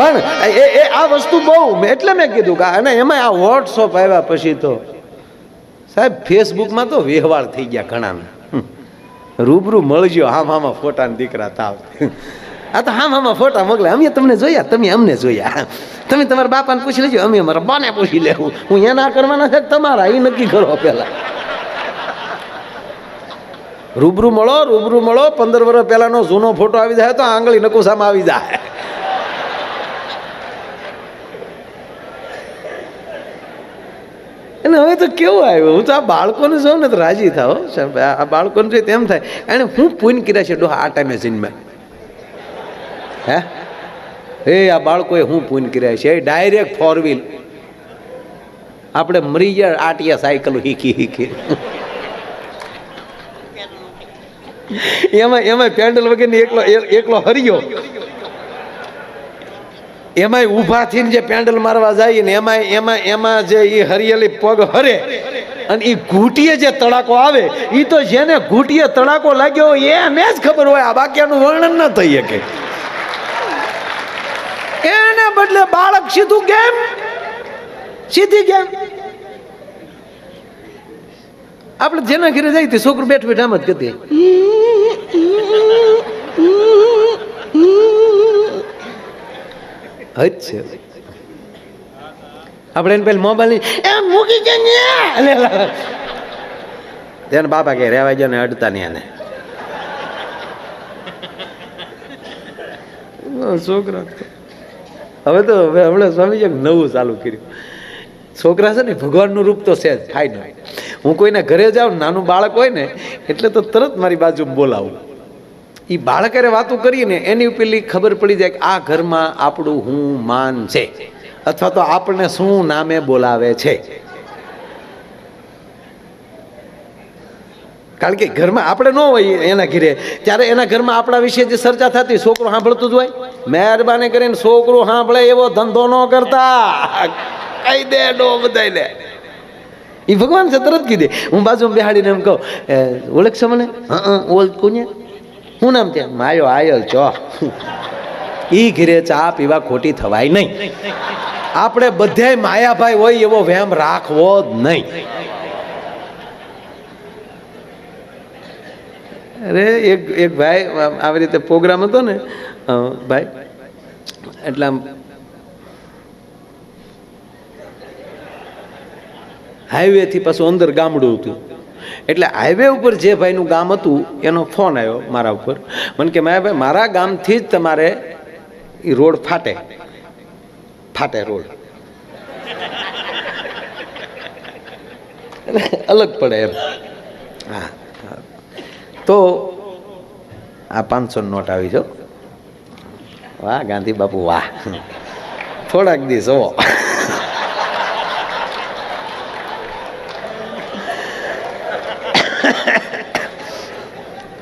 પણ એ એ, આ વસ્તુ બહુ એટલે મેં કીધું કે અને એમાં આ વોટ્સઅપ આવ્યા પછી તો સાહેબ ફેસબુકમાં તો વ્યવહાર થઈ ગયા ઘણાના. રૂબરૂ મળજો, હામ હામાં ફોટાના દીકરા તાવ આ તો હામ હામાં ફોટા મોકલે. અમે તમને જોયા, તમે અમને જોયા. તમે તમારા બાપાને પૂછી લેજો, અમે અમારા બાને પૂછી લેવું. હું એના કરવાના છે, તમારા એ નક્કી કરો પહેલાં. રૂબરૂ મળો રૂબરૂ મળો. પંદર વર્ષ પહેલાનો જૂનો ફોટો આવી જાય તો આંગળી નકુસામાં આવી જાય. અને હવે તો કેવું આવ્યું? હું તો આ બાળકોને જોઉં ને તો રાજી થાવ આ બાળકોને જોઈએ તેમ થાય. અને હું પૂન કર્યા છે? ડોહા, આ ટાઈમે જન્મ્યા હે? એ, આ બાળકોએ હું પૂન કર્યા છે? ડાયરેક્ટ ફોર વ્હીલ આપણે મરી ગયા, આટિયા સાયકલ શીખી શીખી એમાં એમાં પેન્ડલ વગેરે એકલો એકલો હરિયો. એમાંય ઊભા થઈને જે પેન્ડલ મારવા જાય ને એમાં એમાં એમાં જે એ હરિયેલી પગ હરે અને એ ઘૂંટીએ જે તડાકો આવે એ તો જેને ઘૂંટીએ તડાકો લાગ્યો હોય એને જ ખબર હોય, આ બાકીનું વર્ણન ન થઈ શકે. એને બદલે બાળક સીધું કેમ સીધી કેમ આપણે જેના ઘરે જાય તે છોકરું બેઠ બેઠ આમ જ કરતી હજ છે. આપણે એને પેલા મોબાઈલ એ મૂકી કે તેને બાપા કે રહેવા ગયો ને અડતા નહીં એને છોકરા. હવે તો હવે હમણાં સ્વામીજી નવું ચાલુ કર્યું. છોકરા છે ને, ભગવાનનું રૂપ તો છે જ, થાય નહીં હું કોઈના ઘરે જાઉં નાનું બાળક હોય ને, એટલે તો તરત મારી બાજુ બોલાવું. એ બાળકે વાતો કરીને એની પેલી ખબર પડી જાય કે આ ઘરમાં આપણું હું, માન છે. અથવા તો આપણને શું નામે બોલાવે છે. કારણ કે ઘરમાં આપણે ન હોય એના ઘીરે. ત્યારે એના ઘરમાં આપણા વિશે જે ચર્ચા થતી, છોકરો સાંભળતું જ હોય. મહેરબાની કરીને છોકરો સાંભળે એવો ધંધો ન કરતા. કહી દે ડો બધાય લે. એ ભગવાન છે, તરત કીધે હું બાજુ બેહાડીને એમ કહું ઓળખશો મને? હા, ઓળખું ને. શું નામ ત્યાં? માયો આયલ ચો ઈ ઘીરે ચા પીવા ખોટી થવાય નહીં. આપણે બધાય માયાભાઈ હોય એવો વહેમ રાખવો જ નહીં. અરે, એક એક ભાઈ આવી રીતે પ્રોગ્રામ હતો ને ભાઈ, એટલે આમ હાઈવે થી પાછું અંદર ગામડું હતું. એટલે હાઈવે ઉપર જે ભાઈનું ગામ હતું, એનો ફોન આવ્યો મારા ઉપર. મને કે માયા ભાઈ મારા ગામથી જ તમારે એ રોડ ફાટે. ફાટે રોડ. અલગ પડે એમ. હા. તો આ પાંચસો નોટ આવી જો વાહ, ગાંધી બાપુ, વાહ. થોડાક દિવસ, હો.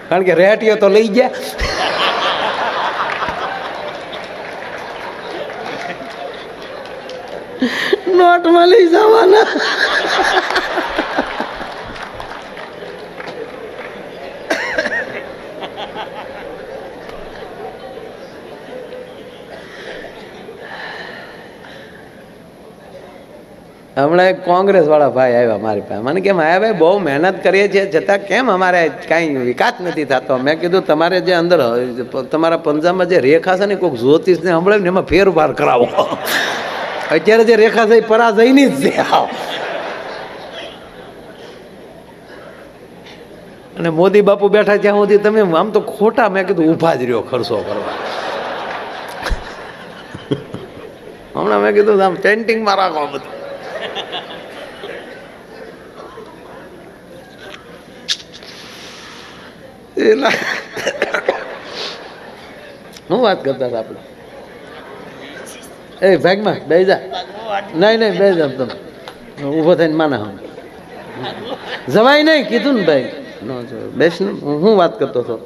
કારણ કે રેટીઓ તો લઈ ગયા. નોટમાં લઈ જવાના. હમણાં એક કોંગ્રેસ વાળા ભાઈ આવ્યા મારી પાસે. મને કે, માયા ભાઈ, બહુ મહેનત કરીએ છીએ, છતાં કેમ અમારે કાંઈ વિકાસ નથી થતો? મેં કીધું, તમારે જે અંદર, તમારા પંજાબમાં જે રેખા છે ને કોઈક જ્યોતિષને હમણાં ને, એમાં ફેરફાર કરાવો. અત્યારે જે રેખા છે, એ પરાજયની જ છે. અને મોદી બાપુ બેઠા ત્યાં સુધી તમે આમ તો ખોટા, મેં કીધું, ઊભા જ રહ્યો ખર્ચો કરવા. હમણાં મેં કીધું, આમ પેન્ટિંગમાં રાખો આ બધું. એલા હું વાત કરતા હતા આપણે? એ ભાગમાં બે જા. નહીં નહીં બે જા તમે. ઊભો થઈને માના હું જવાય નહીં કીધું ને ભાઈ. નો બેસ ને. હું શું વાત કરતો હતો.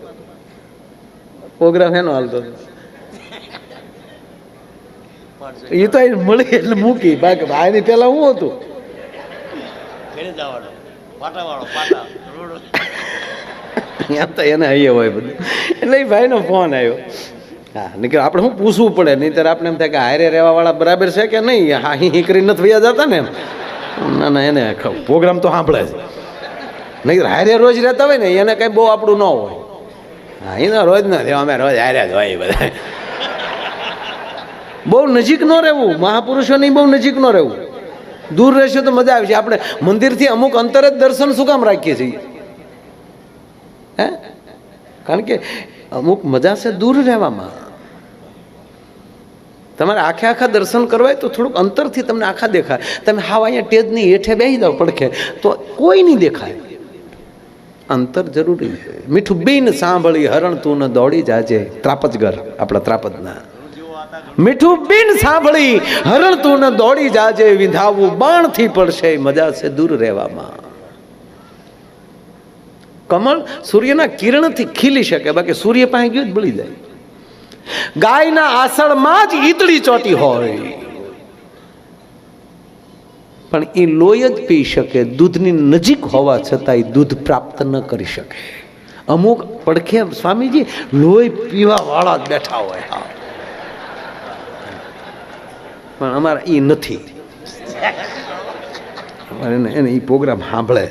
પ્રોગ્રામ એનો હાલતો હતો. એ તો મળી એટલે મૂકી. બાકી ભાઈની પેલા હું હતું? એમ તો એને અહીંયા હોય બધું. એટલે એ ભાઈનો ફોન આવ્યો. હા નીકળ. આપણે શું પૂછવું પડે? નહીંતર આપણે એમ થાય કે હારે રહેવા વાળા બરાબર છે કે નહીં? હા હિ કરી નથી વયા જતા ને એમ. ના ના એને પ્રોગ્રામ તો સાંભળે છે. નહીં હારે રોજ રહેતા હોય ને એને કંઈ બહુ આપણું ન હોય. હા એના રોજ નથી અમે રોજ હારે જ હોય બધા. બહુ નજીક ન રહેવું. મહાપુરુષોની બહુ નજીક ન રહેવું. દૂર રહેશે તો મજા આવશે આપણે મંદિરથી અમુક અંતરે જ દર્શન શું કામ રાખીએ છીએ? હે? કારણ કે અમુક મજા છે દૂર રહેવામાં. તમારે આખે આખા દર્શન કરવા તો થોડુંક અંતરથી તમને આખા દેખાય. તમે હાવ અહીંયા ટેજની હેઠે બેસી જાઓ પડખે, તો કોઈ નહીં દેખાય. અંતર જરૂરી છે. મીઠું બીન સાંભળી હરણ તું ન દોડી જાજે. ત્રાપજગર, આપણા ત્રાપજના. મીઠું બીન સાંભળી હરણ તું ન દોડી જાજે. વિંધાવું બાણથી પડશે. મજા છે દૂર રહેવામાં. કમળ સૂર્યના કિરણથી ખીલી શકે, બાકી સૂર્ય પાસે ગયું જ બળી જાય. ગાયના આસળમાં જ ઈતળી ચોટી હોય. પણ એ લોહી જ પી શકે, દૂધની નજીક હોવા છતાં એ દૂધ પ્રાપ્ત ન કરી શકે. અમુક પડખે સ્વામીજી લોહી પીવા વાળા જ બેઠા હોય, હા. પણ અમારા એ નથી. એને એ પ્રોગ્રામ સાંભળે.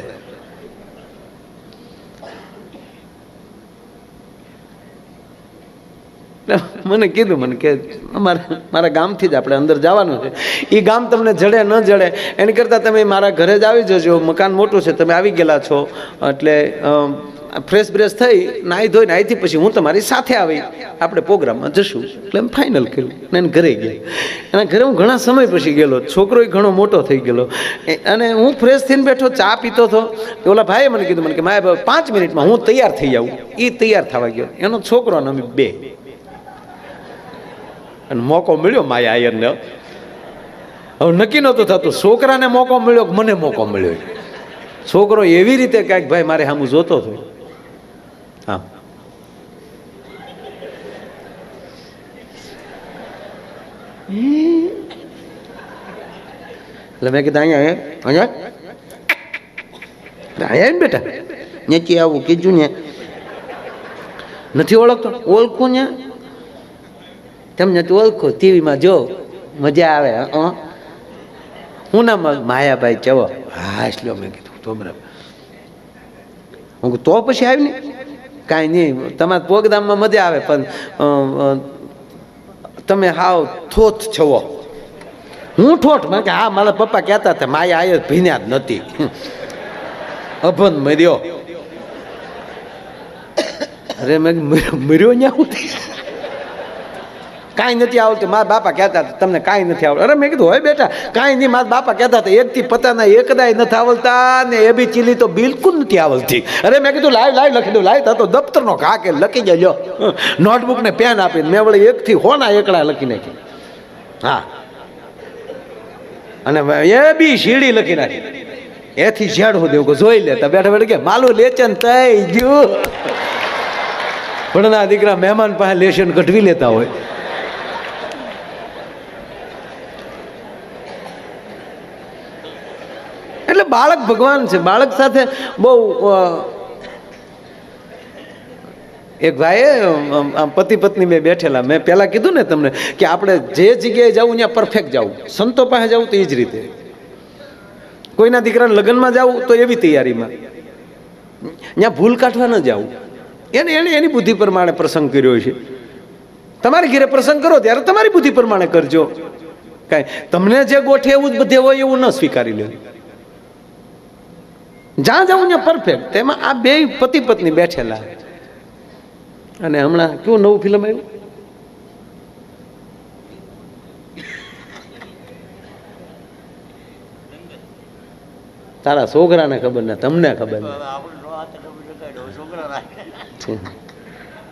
મને કીધું, મને કે અમારે મારા ગામથી જ આપણે અંદર જવાનું છે. એ ગામ તમને જડે ન જડે, એની કરતાં તમે મારા ઘરે જ આવી જજો, મકાન મોટું છે, તમે આવી ગયેલા છો. એટલે ફ્રેશ બ્રેશ થઈ, નાહી ધોઈને અહીંથી પછી હું તમારી સાથે આવી. આપણે પ્રોગ્રામમાં જશું. એટલે એમ ફાઇનલ કર્યું. એને ઘરે ગયા એના ઘરે હું ઘણા સમય પછી ગયેલો. છોકરો ઘણો મોટો થઈ ગયેલો. અને હું ફ્રેશ થઈને બેઠો, ચા પીતો હતો. ઓલા ભાઈએ મને કીધું, મને કે, માય પાંચ મિનિટમાં હું તૈયાર થઈ જાઉં એ તૈયાર થવા ગયો. એનો છોકરો અને અમે બે. અને મોકો મળ્યો માયા આયરને. હવે નક્કી નહોતું થતું. છોકરાને મોકો મળ્યો કે મને મોકો મળ્યો? છોકરો એવી રીતે કાંઈક, ભાઈ, મારે સામું જોતો હતો. હા. એટલે મેં કીધું, અહીંયા અહીંયા અહીંયા. ને બેટા નેચી આવું કીધું ને. નથી ઓળખતો. ઓળખું ને? તમને તો ઓળખો, ટીવીમાં જો, મજા આવે, હં? નામ માયાભાઈ ચવો હા. એટલે મેં કીધું, તો બરાબર. હું તો પછી આવી ને કાંઈ નહીં, તમારા પ્રોગ્રામમાં મજા આવે, પણ તમે હાવ થોત છવો હું. ઠોઠ? મને કે, હા, મારા પપ્પા કહેતા હતા, માયા આયર ભીન્યા જ નથી અભન મર્યો. અરે, મેં મર્યો ન્યા હું કાંઈ નથી આવડતું મારા બાપા કહેતા હતા, તમને કાંઈ નથી આવડતું. અરે મેં કીધું, હોય બેટા, કાંઈ નહીં. મારા બાપા કહેતા હતા એકથી પતાના એકદાય નથી આવડતા ને એ બી ચીલી તો બિલકુલ નથી આવડતી. અરે મેં કીધું, લાઈ લાઈ, લખી દઉં, લાઈ તો દફતરનો ઘા કે લખી જજો નોટબુક ને પેન આપીને મેં વળી એકથી હોના એકડા લખી નાખી. હા. અને એ બી શીડી લખી નાખી. એથી ઝેડ હું દેવું જોઈ લેતા બેઠા બેઠા કે માલું લેચન થઈ ગયું. ભણના દીકરા મહેમાન પાસે લેશન કઢવી લેતા હોય. એટલે બાળક ભગવાન છે. બાળક સાથે બહુ એક ભાઈએ પતિ પત્ની બે બેઠેલા. મેં પહેલાં કીધું ને તમને કે આપણે જે જગ્યાએ જવું ત્યાં પરફેક્ટ જવું. સંતો પાસે જવું તો એ જ રીતે. કોઈના દીકરાના લગ્નમાં જવું તો એવી તૈયારીમાં. ત્યાં ભૂલ કાઢવા ન જવું. એને એને, એની બુદ્ધિ પ્રમાણે પ્રસંગ કર્યો છે. તમારી ઘેરે પ્રસંગ કરો ત્યારે તમારી બુદ્ધિ પ્રમાણે કરજો. કાંઈ, તમને જે ગોઠે એવું જ બધે હોય એવું ન સ્વીકારી લેવું જ્યાં જવું ત્યાં પરફેક્ટ તેમાં આ બે પતિ પત્ની બેઠેલા. અને હમણાં કેવું નવું ફિલ્મ આવ્યું? તારા છોકરાને ખબર ને, તમને ખબર ને નો.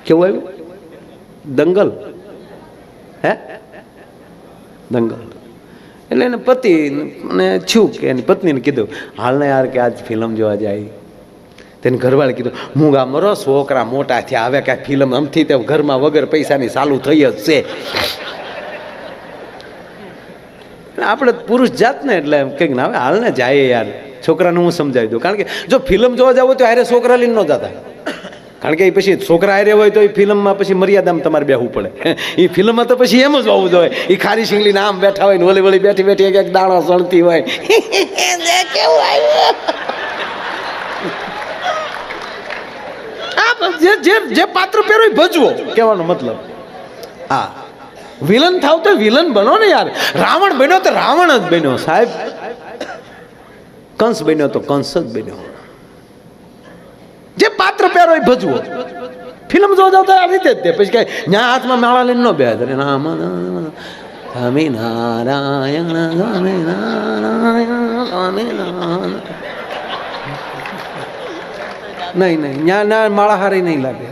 કેવું આવ્યું? દંગલ. હે? દંગલ. એટલે એને પતિ ને છું કે એની પત્નીને કીધું, હાલને યાર કે આજ ફિલ્મ જોવા જાય. તેને ઘરવાળે કીધું હું ગામ મરો, છોકરા મોટા થયા, હવે ફિલ્મ આમથી તે ઘરમાં વગર પૈસાની ચાલુ થઈ જ છે. આપણે પુરુષ જાત ને એટલે એમ કંઈક ના હવે હાલને જાય યાર, છોકરાને હું સમજાવી દઉં. કારણ કે જો ફિલ્મ જોવા જાવ તો હારે છોકરા લઈને ન જતા. કારણ કે એ પછી છોકરા હારે હોય તો એ ફિલ્મમાં પછી મર્યાદામાં તમારે બેહવું પડે. એ ફિલ્મમાં તો પછી એમ જ હોવું જોઈએ. એ ખારી શીંગલીને આમ બેઠા હોય ને ઓલી વળી બેઠી બેઠી એક એક દાણો સળતી હોય. જે જે જે પાત્ર પહેરો એ ભજવો. કહેવાનો મતલબ? હા. વિલન થાવ તો વિલન બનો ને યાર. રાવણ બન્યો તો રાવણ જ બન્યો સાહેબ. કંસ બન્યો તો કંસ જ બન્યો. જે પહેરો એ ભજવો. ફિલ્મ જોવા જાવ તો આ રીતે જ તે. પછી કઈ ન્યા હાથમાં માળા લઈને ન બે રામ સ્વામી નારાયણ સ્વામી નારાયણ સ્વામી નારાયણ નહીં નહીં, ન્યા ના માળા હારી નહીં લાગે.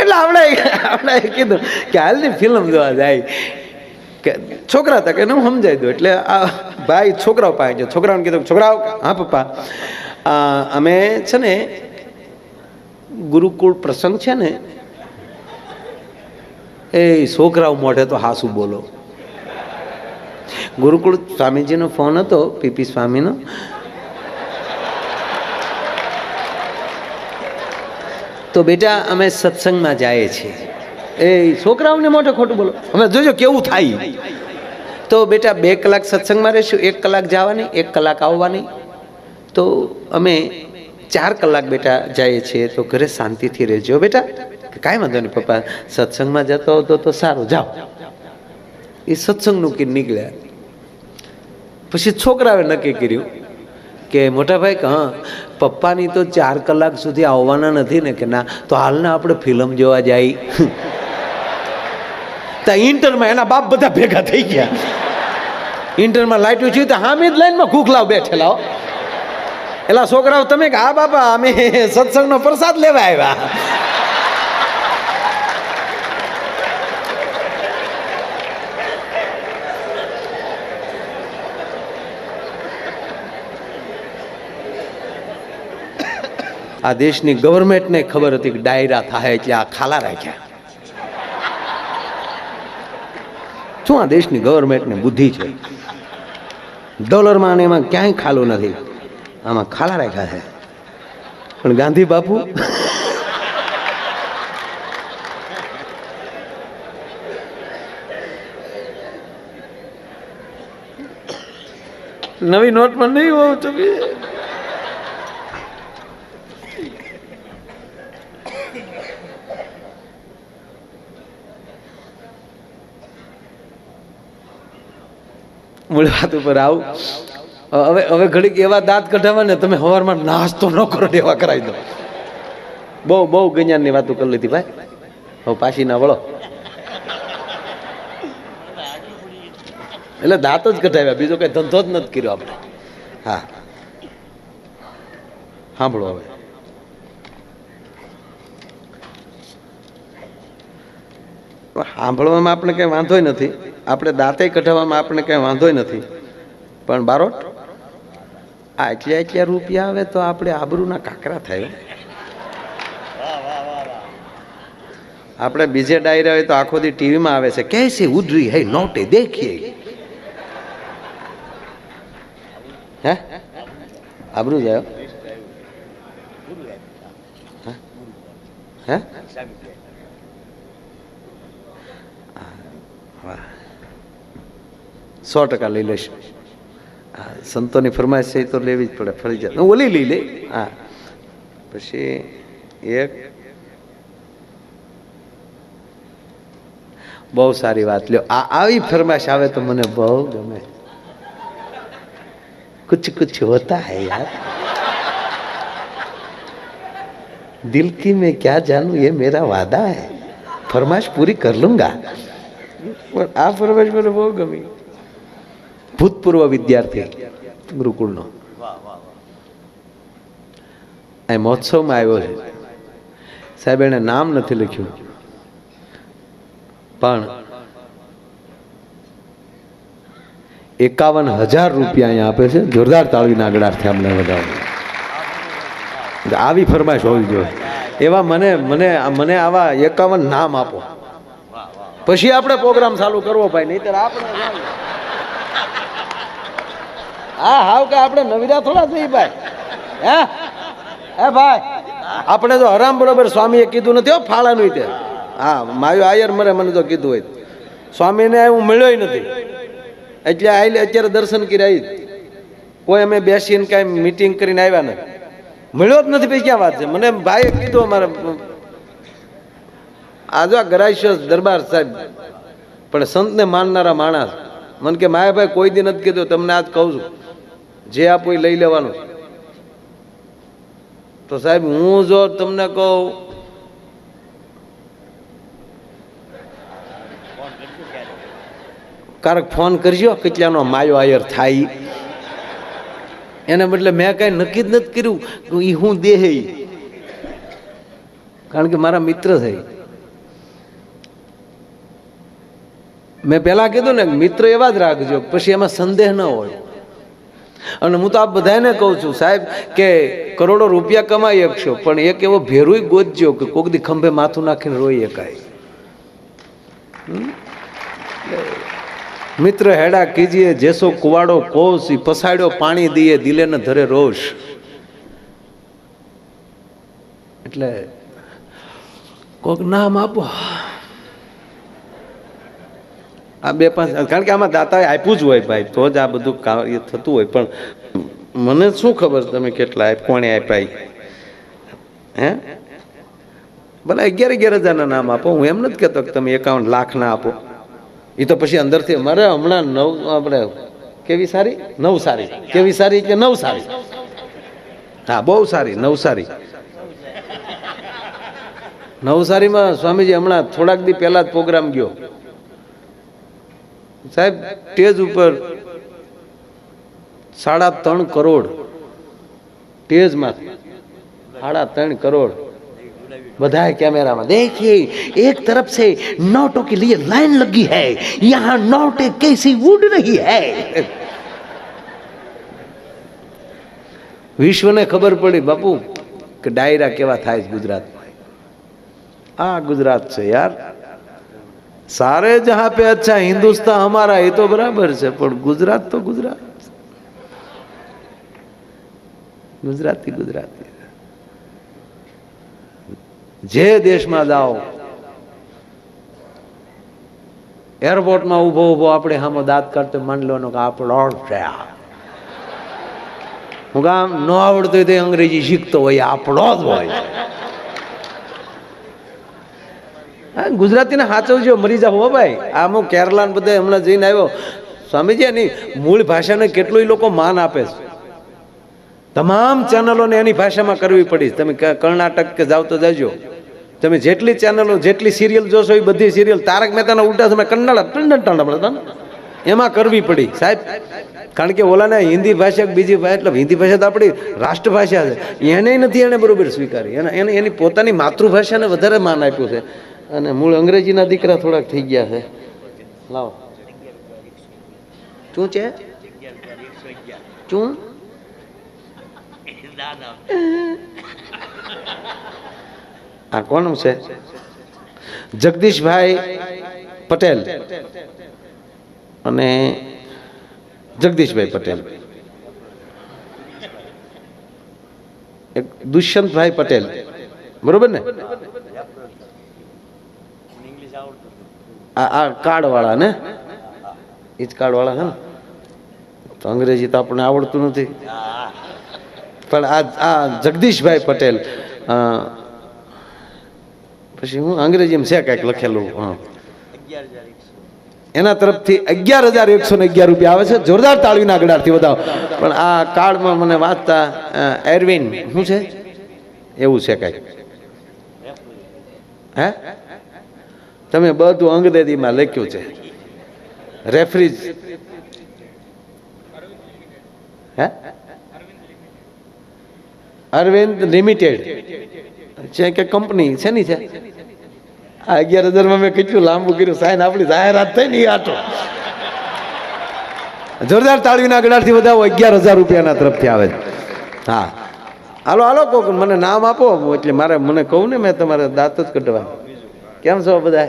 એટલે આપણે આપણે કીધું કે હાલની ફિલ્મ જોવા જાય. કે છોકરા તા કે હું સમજાવી દઉં. એટલે આ ભાઈ, છોકરાઓ પાસે ગયો છોકરાઓને કીધું, છોકરાઓ, હા, પપ્પા. અમે છે ને, ગુરુકુળ પ્રસંગ છે ને, એ છોકરાઓ મોઢે તો હાસુ બોલો. ગુરુકુળ સ્વામીજીનો ફોન હતો, પીપી સ્વામીનો. તો બેટા, અમે સત્સંગમાં જઈએ છીએ. એ છોકરાઓને મોઢે ખોટું બોલો. હવે જોજો કેવું થાય. તો બેટા બે કલાક સત્સંગમાં રહીશું, એક કલાક જવાની, એક કલાક આવવાની. તો અમે ચાર કલાક બેટા જઈએ છીએ, તો ઘરે શાંતિથી રહેજો બેટા. કાંઈ વાંધો નહીં, પપ્પા, સત્સંગમાં જતો હતો તો સારું, જાઓ. એ સત્સંગનું કે નીકળ્યા. પછી છોકરાએ નક્કી કર્યું કે મોટા ભાઈ કે હા, પપ્પાની તો ચાર કલાક સુધી આવવાના નથી ને, કે ના, તો હાલના આપણે ફિલ્મ જોવા જાય. ત્યાં ઇન્ટરમાં એના બાપ બધા ભેગા થઈ ગયા. ઇન્ટરમાં લાઈટું છે તો હામી જ લાઈનમાં ખુખલાવ બેઠેલા એલા છોકરાઓ, તમે કે, હા, બાપા, અમે સત્સંગનો પ્રસાદ લેવા આવ્યા. આ દેશની ગવર્મેન્ટને ખબર હતી કે ડાયરા થાય એટલે આ ખાલા રાખ્યા. શું આ દેશની ગવર્મેન્ટને બુદ્ધિ છે? ડોલરમાં અને એમાં ક્યાંય ખાલું નથી. આમાં ખાલા રાખ્યા છે. પણ ગાંધી બાપુ? નવી નોટમાં નહીં હોવું તમે મૂળ વાત ઉપર આવું હવે હવે ઘડીક એવા દાંત કઢાવવા ને તમે સવારમાં નાસ્તો ન કરો એવા કરાવી દો. બહુ બહુ ગણ્યાની વાતો કરી લીધી ભાઈ. હવે પાછી ના વળો. એટલે દાંત જ કઢાવ્યા, બીજો કઈ ધંધો જ નથી કર્યો આપણે. હા. સાંભળો હવે. સાંભળવામાં આપણે કંઈ વાંધોય નથી. આપણે દાંતે કઢાવવામાં આપણે કંઈ વાંધોય નથી. પણ બારોટ આ એટલા એટલા રૂપિયા આવે તો આપણે આબરૂના કાકરા થાય. આપણે બીજે ડાયરા હોય તો આખો દી ટીવીમાં આવે છે કેસે ઉધરી હે નોટે દેખીએ. હે? આબરૂ જાય હો. હે વાહ. सौ टका ली ले सतो फरमाइश है तो ले पड़े फरी जाए ओली ली, ले? हाँ पी एक बहुत सारी बात लो फरमाइश आए तो मैंने बहुत गमे। कुछ कुछ होता है यार। दिल की मैं क्या जानू, ये मेरा वादा है। फरमाइश पूरी कर लूँगा। आप फरमाइश मेरे बहुत गमी। ભૂતપૂર્વ વિદ્યાર્થી, ગુરુકુળનો. આ મહોત્સવમાં આવ્યો છે. સાહેબ, એણે નામ નથી લખ્યું. પણ એકાવન હજાર રૂપિયા અહીંયા આપે છે. જોરદાર તાળવીના આગળથી અમને બધા આવી ફરમાઈશ હોવી જોઈએ. એવા મને મને મને આવા એકાવન નામ આપો. પછી આપણે પ્રોગ્રામ ચાલુ કરવો ભાઈ, નહીતર આપણે હા, હાવ કે આપણે નવીરા થોડા થઈ ભાઈ. હે? હે ભાઈ, આપણે તો હરામ બરોબર સ્વામીએ કીધું નથી હો, ફાળાનું તે. હા, માયો આયર મરે મને તો કીધું હોય. સ્વામીને હું મળ્યો નથી. એટલે આઈ અત્યારે દર્શન કરી આવી કોઈ અમે બેસીને કાંઈ મીટિંગ કરીને આવ્યા ને. મળ્યો જ નથી ભાઈ, ક્યાં વાત છે? મને ભાઈએ કીધું અમારે, આ જો આ ગરાઈશ્વર દરબાર સાહેબ, પણ સંતને માનનારા માણસ. મને કે, માયાભાઈ, કોઈ દી નથી કીધું, તમને આજ કહું છું. જે આપો એ લઈ લેવાનું તો સાહેબ, હું જો તમને કહું, કારક ફોન કરજો, કેટલાનો માયો આયર થાય. એને બદલે મેં કાંઈ નક્કી જ નથી કર્યું એ હું દેહ કારણ કે મારા મિત્ર થઈ મેં પહેલા કીધું ને મિત્ર એવા જ રાખજો પછી એમાં સંદેહ ન હોય. અને હું તો આ બધાને કહું છું, સાહેબ, કે કરોડો રૂપિયા કમાઈ શકશો, પણ એક એવો ભેરુય ગોતજો કે કોક દી ખંભે માથું નાખીને રોઈ શકાય. મિત્ર હેડા કીજીએ, જેસો કુવાડો કોસ, ઈ પસાડ્યો પાણી દીએ દિલે ને ધરે રોષ. એટલે કોક નામ આપો. આ બે પાંચ કારણ કે આમાં દાતાએ આપ્યું જ હોય ભાઈ, તો જ આ બધું કાર્ય થતું હોય. પણ મને શું ખબર તમે કેટલા આપ, કોણે આપ્યા? હે? ભલે અગિયાર અગિયાર હજારના નામ આપો, હું એમ નથી કહેતો કે તમે એકાવન લાખના આપો. એ તો પછી અંદરથી મારે હમણાં નવ, આપણે કેવી સારી? નવ સારી. કેવી સારી એટલે નવ સારી. હા, બહુ સારી નવસારી નવસારીમાં સ્વામીજી હમણાં થોડાક દી પહેલા જ પ્રોગ્રામ ગયો. સાહેબ સ્ટેજ ઉપર સાડા ત્રણ કરોડ સ્ટેજમાં સાડા ત્રણ કરોડ બધા कैमरा देखिए एक तरफ से नोटों के लिए लाइन लगी है यहाँ नोटे कैसी उड़ रही है વિશ્વને ખબર પડી બાપુ કે ડાયરા કેવા થાય છે ગુજરાતમાં આ ગુજરાત છે યાર સારે જહા પે અચ્છા હિન્દુસ્તાન અમારા, એ તો બરાબર છે, પણ ગુજરાત તો ગુજરાત. ગુજરાતી ગુજરાતી. જે દેશમાં જાઓ, એરપોર્ટમાં ઊભો ઊભો આપણે હામો દાંત કરતો માની લો કે આપણો છે આ. હું કામ ન આવડતું તે અંગ્રેજી શીખતો હોય આપણો જ હોય. હા, ગુજરાતીને સાચવજો મરી જાવ હો ભાઈ. આમ કેરલા ને બધે હમણાં જઈને આવ્યો. સ્વામીજી, એની મૂળ ભાષાને કેટલું લોકો માન આપે છે. તમામ ચેનલોને એની ભાષામાં કરવી પડી તમે કર્ણાટક કે જાવ તો જજો. તમે જેટલી ચેનલો, જેટલી સિરિયલ જોશો એ બધી સિરિયલ તારક મહેતાના ઉલટા તમે કન્નડ એમાં કરવી પડી. સાહેબ, કારણ કે ઓલાને હિન્દી ભાષા બીજી ભાષા, એટલે હિન્દી ભાષા તો આપણી રાષ્ટ્રભાષા છે. એને નથી એને બરોબર સ્વીકારી. એને એની પોતાની માતૃભાષાને વધારે માન આપ્યું છે. અને મૂળ અંગ્રેજીના દીકરા થોડાક થઈ ગયા છે. લાવો. શું છે? શું? આ કોનું છે? જગદીશભાઈ પટેલ. અને જગદીશભાઈ પટેલ. એક દુષ્યંતભાઈ પટેલ. બરોબર ને? આ આ કાર્ડ વાળા ને? એ જ કાર્ડ વાળા છે ને? તો અંગ્રેજી તો આપણને આવડતું નથી. પણ આ આ જગદીશભાઈ પટેલ પછી હું અંગ્રેજીમાં છે કાંઈક લખેલું, હા. એના તરફથી અગિયાર હજાર એકસો ને અગિયાર રૂપિયા આવે છે. જોરદાર તાળીના ગડારથી વધાવો પણ આ કાર્ડમાં મને વાંચતા એરવિન શું છે? એવું છે કાંઈક. હે? તમે બધું અંગ્રેજીમાં લખ્યું છે. રેફરીજ હે? અરવિંદ લિમિટેડ છે કે કંપની છે ની છે? આ અગિયાર હજારમાં મેં કેટલું લાંબુ કર્યું? સાહેબ, આપણી જાહેરાત થઈ ને એ આટો. જોરદાર તાળીના ગળાથી બધા અગિયાર હજાર રૂપિયાના તરફથી આવે હા. હાલો હાલો કોક, મને નામ આપો, એટલે મારે, મને કહું ને, મેં તમારે દાંત જ કઢવા. કેમ છો બધા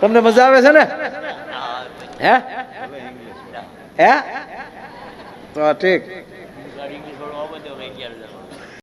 તમને મજા આવે છે ને? હે? હે? તો ઠીક.